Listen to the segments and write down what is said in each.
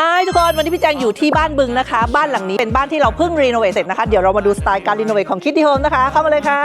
ฮายทุกคนวันนี้พี่แจงอยู่ที่บ้านบึงนะคะ บ้านหลังนี้เป็นบ้านที่เราเพิ่งรีโนเวทเสร็จนะคะ เดี๋ยวเรามาดูสไตล์การรีโนเวทของคิดดี้โฮมนะคะ เข้ามาเลยค่ะ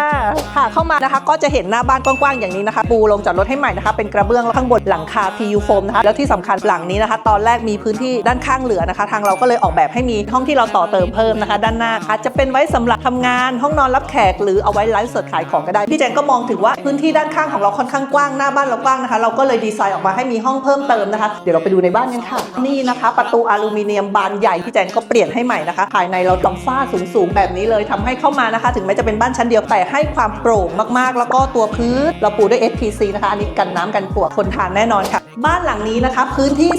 ค่ะเข้ามานะคะ ก็จะเห็นหน้าบ้านกว้างๆอย่างนี้นะคะ ปูลงจอดรถให้ใหม่นะคะ เป็นกระเบื้องแล้วข้างบนหลังคา PU โฟมนะคะแล้วที่สำคัญหลังนี้นะคะ ตอนแรกมีพื้นที่ด้านข้างเหลือนะคะ ทางเราก็เลยออกแบบให้มีห้องที่เราต่อเติมเพิ่มนะคะ ด้านหน้าอาจจะเป็นไว้สำหรับทำงาน ห้องนอนรับแขกหรือเอาไว้ไลฟ์สดขายของก็ได้พี่แจงก็มองถึงว่าพื้นที่ด้านข้างของเราค่อนข้างกว้างหน้าบ้านเรากว้างนะคะ เราก็เลยดีไซน์ออกมาให้มีห้องเพิ่มเติมนะคะ เดี๋ยวเราไปดูในบ้านกันค่ะนี่นะคะประตูอลูมิเนียมบานใหญ่พี่แจงก็เปลี่ยนให้ใหม่นะคะ ภายในเราต้องฝ้าสูงๆ แบบนี้เลยทำให้เข้ามานะคะ ถึงแม้จะเป็นบ้านชั้นเดียวแต่ให้ความโปร่งมากๆ แล้วก็ตัวพื้นเราปูด้วย SPC นะคะ อันนี้กันน้ำกันปลวกคนทานแน่นอนค่ะ บ้านหลังนี้นะคะพื้นที่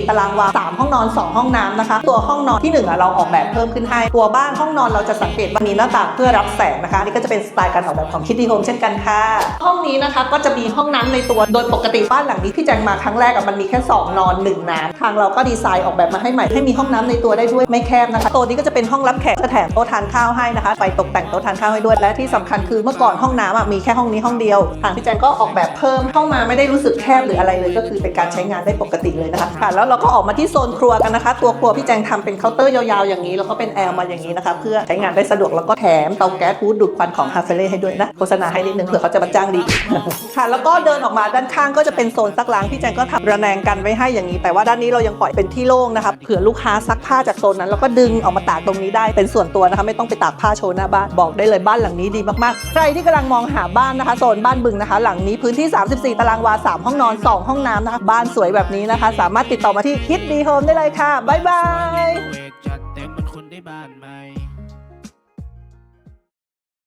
34 ตารางวา 3 ห้องนอน 2 ห้องน้ำนะคะ ตัวห้องนอนที่1อะเราออกแบบเพิ่มขึ้นให้ ตัวบ้านห้องนอนเราจะสังเกตว่ามีหน้าต่างเพื่อรับแสงนะคะ นี่ก็จะเป็นสไตล์การออกแบบของคิตตี้โฮมเช่นกันค่ะ ห้องนี้นะคะก็จะมีห้องน้ำในตัว โดยปกติบ้านหลังนี้ที่แจงมาครั้งแรกอะมันมีแค่ 2 นอน 1 น้ำทางเราก็ดีไซน์ออกแบบมาให้ใหม่ให้มีห้องน้ำในตัวได้ด้วยไม่แคบนะคะตัวนี้ก็จะเป็นห้องรับแขกจะแถมโต๊ะทานข้าวให้นะคะไฟตกแต่งโต๊ะทานข้าวให้ด้วยและที่สำคัญคือเมื่อก่อนห้องน้ำอะมีแค่ห้องนี้ห้องเดียวทางพี่แจงก็ออกแบบเพิ่มเข้ามาไม่ได้รู้สึกแคบหรืออะไรเลยก็คือเป็นการใช้งานได้ปกติเลยนะคะค่ะแล้วเราก็ออกมาที่โซนครัวกันนะคะ ตัวครัวพี่แจงทำเป็นเคาน์เตอร์ยาวๆอย่างนี้แล้วก็เป็นแอลมาอย่างนี้นะคะ เพื่อใช้งานได้สะดวกแล้วก็แถมเตาแก๊สฮูดดูดควันของฮาเฟเล่ให้ด้วยนะโฆษณาให้นิดนึงเผื่อเขาจะมาจ้างดีค่ะแล้วก็เดินออกมาด้านข้างก็จะเป็นโซนซักล้างพี่แจงก็ทำระแนงกันไว้ให้อย่างนี้ แต่ว่าด้านนี้เรายังปล่อยเป็นที่โล่งนะคะเผื่อลูกค้าซักผ้าจากโซนนั้นแล้วก็ดึงออกมาตากตรงนี้ได้เป็นส่วนตัวนะคะไม่ต้องไปตากผ้าโชว์หน้าบ้านบอกได้เลยบ้านหลังนี้ดีมากๆ ใครที่กำลังมองหาบ้านนะคะโซนบ้านบึงนะคะ หลังนี้พื้นที่ 34 ตารางวา 3 ห้องนอน 2 ห้องน้ำนะคะบ้านสวยแบบนี้นะคะ สามารถติดต่อมาที่คิดดีโฮมได้เลยค่ะ บ๊ายบาย